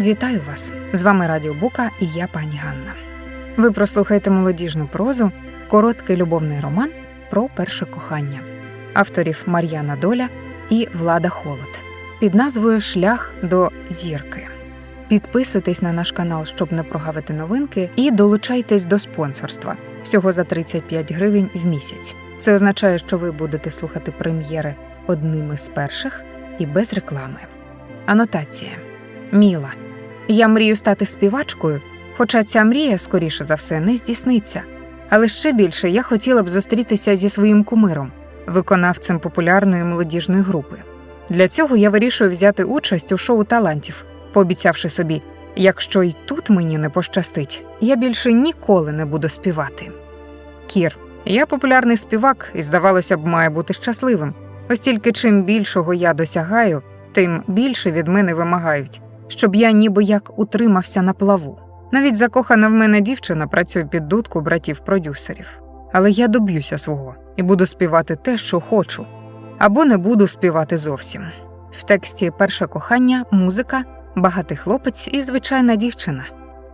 Вітаю вас! З вами Радіо Бука і я пані Ганна. Ви прослухаєте молодіжну прозу, короткий любовний роман про перше кохання авторів Мар'яна Доля і Влада Холод під назвою Шлях до зірки. Підписуйтесь на наш канал, щоб не прогавити новинки, і долучайтесь до спонсорства всього за 35 гривень в місяць. Це означає, що ви будете слухати прем'єри одними з перших і без реклами. Анотація Міла. Я мрію стати співачкою, хоча ця мрія, скоріше за все, не здійсниться. Але ще більше я хотіла б зустрітися зі своїм кумиром, виконавцем популярної молодіжної групи. Для цього я вирішую взяти участь у шоу талантів, пообіцявши собі, якщо й тут мені не пощастить, я більше ніколи не буду співати. Кір, я популярний співак і, здавалося б, має бути щасливим. Ось тільки чим більшого я досягаю, тим більше від мене вимагають, щоб я ніби як утримався на плаву. Навіть закохана в мене дівчина працює під дудку братів-продюсерів. Але я доб'юся свого і буду співати те, що хочу, або не буду співати зовсім. В тексті перше кохання, музика, багатий хлопець і звичайна дівчина.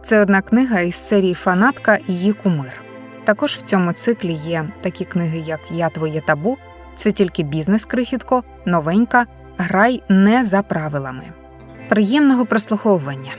Це одна книга із серії Фанатка і її кумир. Також в цьому циклі є такі книги, як Я твоє табу, це тільки бізнес крихітко, новенька, грай не за правилами. Приємного прослуховування.